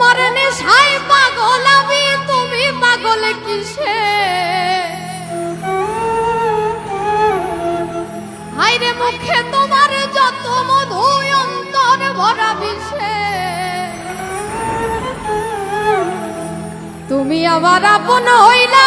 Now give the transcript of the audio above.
তোমার নেশায় পাগল, আমি তুমি পাগল কিসে? হাইরে মুখে তোমার যত মধু অন্তর ভরা বিষে। তুমি আবার আপন হইলা